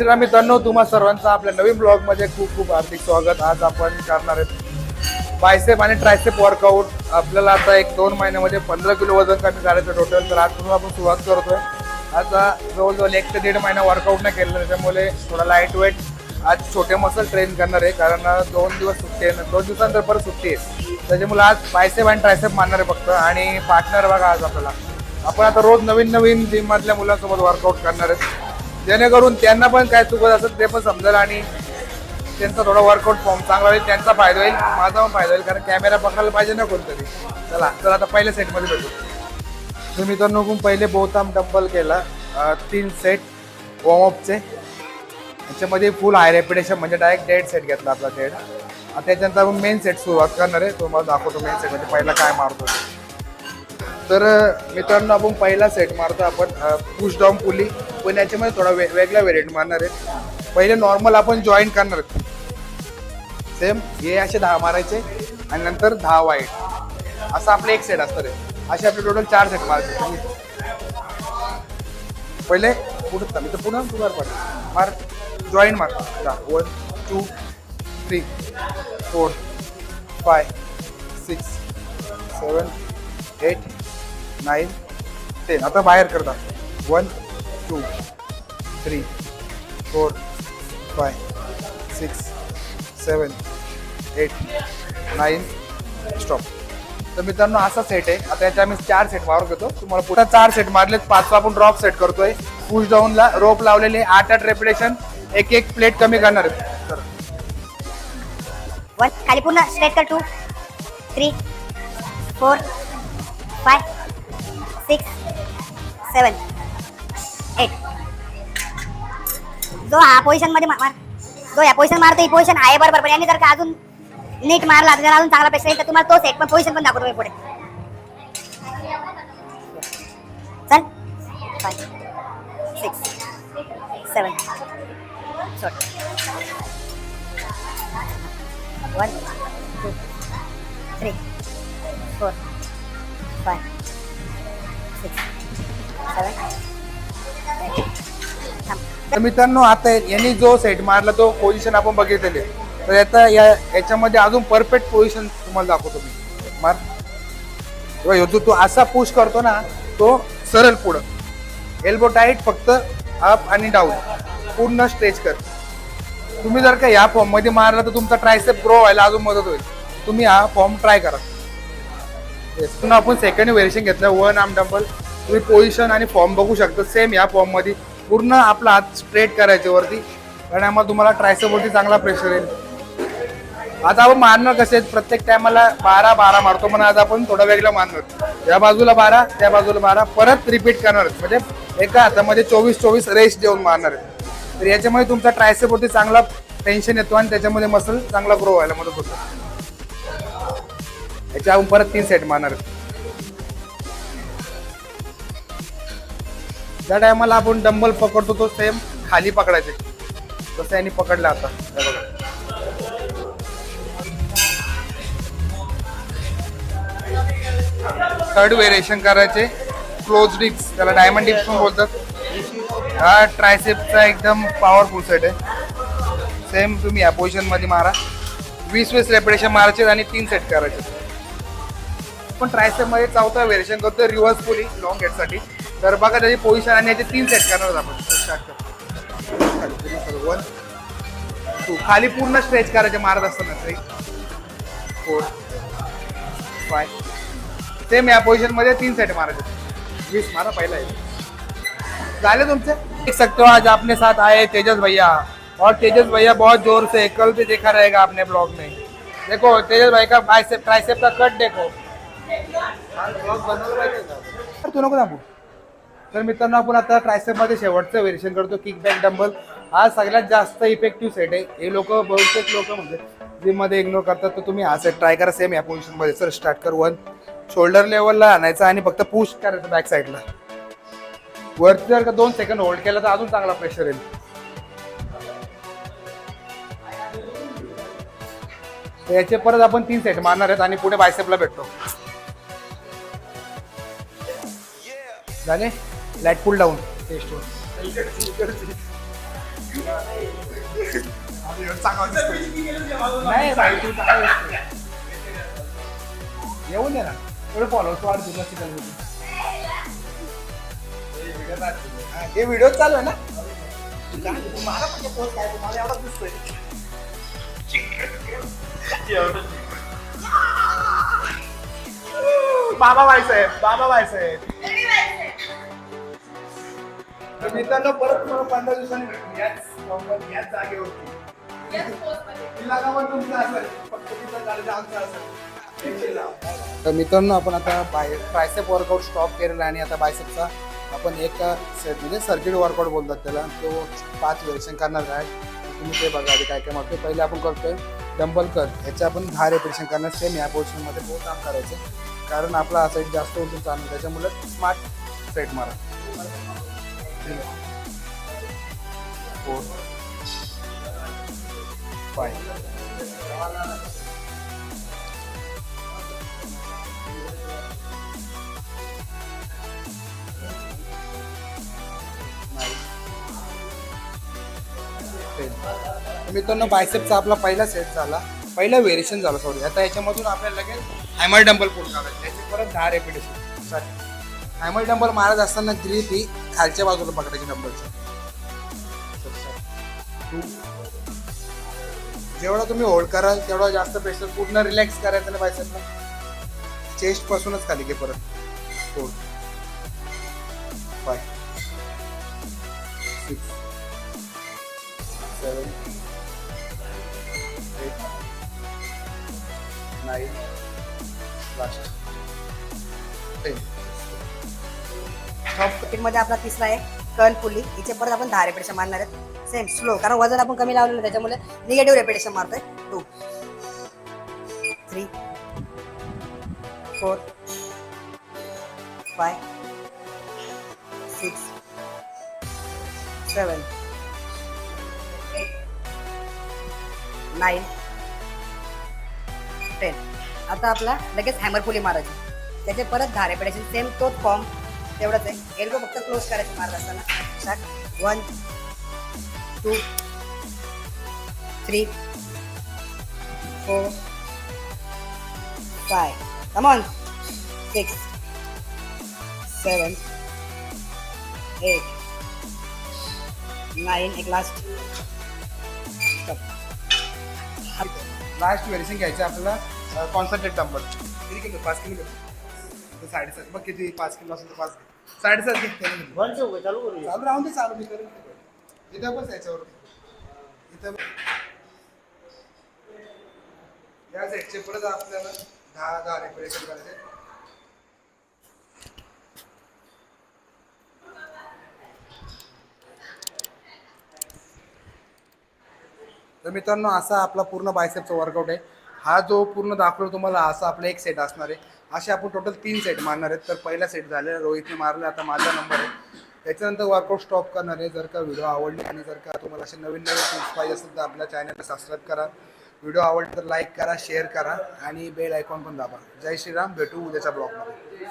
ना मित्रांनो तुम्हा सर्वांचं आपल्या नवीन ब्लॉगमध्ये खूप खूप हार्दिक स्वागत. आज आपण करणार आहेत बायसेप आणि ट्रायसेप वर्कआउट आपल्याला आता एक दोन महिन्यामध्ये पंधरा किलो वजन कमी करायचं टोटल तर आजपासून आपण सुरुवात करतोय. आता जवळजवळ एक ते दीड महिना वर्कआउट नाही केलं त्याच्यामुळे थोडा लाइट वेट आज छोटे मसल ट्रेन करणार आहे. कारण दोन दिवस सुट्टी आहे. दोन दिवसानंतर परत सुट्टी आहे. त्याच्यामुळे आज बायसेप आणि ट्रायसेप मारणारे आहे फक्त आणि पार्टनर बघा आज आपल्याला. आपण आता रोज नवीन नवीन जिम मधल्या मुलांसोबत वर्कआउट करणार आहेत जेणेकरून त्यांना पण काय चुकत असेल ते पण समजेल आणि त्यांचा थोडा वर्कआउट फॉर्म चांगला होईल त्यांचा फायदा होईल माझा पण फायदा होईल कारण कॅमेरा पकडायला पाहिजे ना कोणतरी. चला तर आता पहिल्या सेटमध्ये भेटू. तर मित्रांनो पहिले बहुताम डंबल केला. तीन सेट वॉर्मअपचे याच्यामध्ये फुल हाय रेपिटेशन म्हणजे डायरेक्ट डेड सेट घेतला आपला डेड त्याच्यानंतर आपण मेन सेट सुरुवात करणार आहे. तुम्हाला दाखवतो मेन सेट म्हणजे पहिला काय मारतो तर मित्रांनो आपण पहिला सेट मारतो आपण पुश डाऊन पुली पण याच्यामध्ये थोडा वे वेगळा व्हेरियंट मारणार आहे. पहिले नॉर्मल आपण जॉईन करणार सेम हे असे दहा मारायचे आणि नंतर दहा वाईट असं आपलं एक सेट असतं रे असे आपले टोटल चार सेट मारायचे. पहिले पुढं मी तर पुन्हा तुझ्यावर पड मार. जॉईन मार. One two three four five six seven eight nine ten आता बाहेर करता one two three four five six seven eight nine stop तर मित्रांनो असा सेट आहे. आता याच्या आम्ही चार सेट मारून घेतो. तुम्हाला पुन्हा चार सेट मारलेत. पाचवा आपण ड्रॉप सेट करतोय. पुश डाऊनला रोप लावलेले आठ आठ रेपिटेशन एक एक प्लेट कमी करणार आहे वन खाली पूर्ण स्ट्रेट कर two three four five six seven eight जो हा पोझिशनमध्ये मार जो या पोझिशन मारतो ही पोझिशन आहे बरोबर पण यांनी जर का अजून नीट मारला तर अजून चांगला पेक्षा येईल तर तुम्हाला तोच एक पण पोझिशन पण दाखवतो मी पुढे. चल. फाय सिक्स सेवन सोड one two three four five six seven तर मित्रांनो आता यांनी जो सेट मारला तो पोझिशन आपण बघितलेले तर आता या याच्यामध्ये अजून परफेक्ट पोझिशन तुम्हाला दाखवतो मी. मार. किंवा तो असा पुश करतो ना तो सरळ पुढं. एल्बो टाईट फक्त अप आणि डाऊन पूर्ण स्ट्रेच कर. तुम्ही जर का या फॉर्ममध्ये मारला तर तुमचा ट्रायसेप ग्रो व्हायला अजून मदत होईल. तुम्ही हा फॉर्म ट्राय करा. येस पुन्हा आपण सेकंड व्हेरिएशन घेतलं. वन आर्म डंबल तुम्ही पोझिशन आणि फॉर्म बघू शकता. सेम या फॉर्ममध्ये. पूर्ण आपला हात स्ट्रेट करायचे वरती. कारण आम्हाला तुम्हाला ट्रायसेपवरती चांगला प्रेशर येईल. आता आपण मारणार कसे आहेत? प्रत्येक टायमाला बारा बारा मारतो. पण आज आपण थोडा वेगळा मारणार. या बाजूला बारा त्या बाजूला बारा. परत रिपीट करणार. म्हणजे एका हातामध्ये चोवीस चोवीस रेस देऊन मारणार आहेत. तर याच्यामुळे तुमचा ट्रायसेपवरती चांगला टेन्शन येतो आणि त्याच्यामध्ये मसल चांगला ग्रो व्हायला मदत होतो. आपण परत तीन सेट मारणार. ज्या टायमाला आपण डंबल पकडतो तो सेम खाली पकडायचे. जसं यांनी पकडलं आता. थर्ड व्हेरिएशन करायचे. क्लोज डिप्स त्याला डायमंड डिप्स पण बोलतात. हा ट्रायसेपचा एकदम पॉवरफुल सेट आहे. सेम तुम्ही या पोझिशनमध्ये मारा. वीस वीस रेपिटेशन मारायचे आणि तीन सेट करायचे. पण ट्रायसेपमध्ये चौथा व्हेरिएशन करतो रिव्हर्स पुली लॉंग हेडसाठी तर बघा त्याची पोझिशन आणि याचे तीन सेट करणार आपण. स्टार्ट वन टू खाली पूर्ण स्ट्रेच करायचे मारत असताना थ्री फोर फाय सेम या पोझिशनमध्ये तीन सेट मारायचे. वीस मारा पहिला आहे झाले तुमचे? देख सकते हो आज आपने साथ आए तेजस भैया। और तेजस भैया बहुत जोर से कल भी देखा रहेगा आपने ब्लॉग में। देखो तेजस भाई का बाइसेप ट्राइसेप का कट देखो। तू नको दाखवू तर मित्रांनो आपण आता ट्रायसेपमध्ये शेवटचं व्हेरिएशन करतो. किक बॅक डंबल हा सगळ्यात जास्त इफेक्टिव्ह सेट आहे. हे लोक बहुतेक लोक म्हणजे जिममध्ये इग्नोर करतात. तर तुम्ही हा सेट ट्राय करा. सेम या पोझिशनमध्ये सर स्टार्ट कर. वन शोल्डर लेवलला आणायचं आणि फक्त पुश करायचं बॅक साईडला वरती जर का दोन सेकंड होल्ड केला तर अजून चांगला प्रेशर येईल. याचे परत आपण तीन सेट मारणार आहेत आणि पुढे बायसेपला भेटतो. झाले? लाइट पुल डाऊन टेस्ट येऊन दे ना. थोडं फॉलोअर्स वाढतील हे व्हिडिओ चालू आहे ना? मला पण पोस्ट काय तुम्हाला एवढा दिसतोय. बाबा साहेब बाबा तर मित्रांनो परत तुम्हाला पंधरा दिवसांनी याच कंपनी याच जागेवरती. तिला तुमचं असेल फक्त तिथं आमचं असेल तर मित्रांनो आपण आता बाय ट्रायसेप वर्कआउट स्टॉप केलेला आहे आणि आता बायसेपचा आपण एक सेट म्हणजे सर्किट वर्कआउट बोलतात त्याला. तो पाच वेरिएशन करणार आहे. तुम्ही ते बघा आधी काय काय मागतो पहिले आपण करतोय डंबल कर ह्याचं आपण दहा रेपिटेशन करणार. सेम या पोझिशनमध्ये बहुत काम करायचं. कारण आपला सेट जास्त होतो चालू त्याच्यामुळे स्मार्ट सेट मारा. फोर फाय मित्रांनो बायसेपचा आपला पहिला सेट झाला. पहिला व्हेरिएशन झाला सॉरी आता याच्यामधून आपल्याला लगेच हॅमर डंबल पूर्ण करायचं याचे परत दहा रेपिटेशन सॉरी हॅमर डंबल मारत असताना ग्रीप ही खालच्या बाजूला पकडायची डंबलचं जेवढा तुम्ही होल्ड कराल तेवढा जास्त प्रेशर पूर्ण रिलॅक्स करायचं ना बायसेपला. चेस्ट पासूनच खाली घे परत. Four five six seven eight nine last ten टॉपमध्ये आपला तिसरा आहे कर्ल पुली. हिचे परत आपण दहा रेपिटेशन मारणार आहेत. सेम स्लो कारण वजन आपण कमी लावलेलं आहे, त्याच्यामुळे निगेटिव्ह रेपिटेशन मारतोय. Two three four five six seven nine ten आता आपला लगेच हॅमर पुली मारायची. त्याचे परत दहा पडायचे. सेम तोच फॉर्म तेवढंच आहे. एल्बो फक्त क्लोज करायचं मारत असताना. One two three four five come on six seven eight nine एक लास्ट लास्ट व्हेरिएशन घ्यायचं आपल्याला कॉन्सन्ट्रेट डंबल किती किलो? पाच किलो. तर साडेसात. बघ किती पाच किलो असेल तर पाच घे. साडेसात घे. त्याने किलो. चालू राहून दे चालू मी करेन इथं बस याच्यावरती इथं. या साईडचे परत आपल्याला. दहा दहा रेपरेशन करायचे. तर मित्रांनो असा आपला पूर्ण बायसेपचा वर्कआउट आहे. हा जो पूर्ण दाखवलो तुम्हाला असा आपला एक सेट असणार आहे. असे आपण टोटल तीन सेट मारणार आहेत. तर पहिला सेट झालेला रोहितने मारला आता माझा नंबर आहे. त्याच्यानंतर वर्कआउट स्टॉप करणार आहे. जर का व्हिडिओ आवडले आणि जर का तुम्हाला असे नवीन नवीन टिप्स पाहिजे असेल तर आपल्या चॅनलला सबस्क्राईब करा. व्हिडिओ आवडले तर लाईक करा शेअर करा आणि बेल आयकॉन पण दाबा. जय श्रीराम भेटू उद्याच्या ब्लॉगमध्ये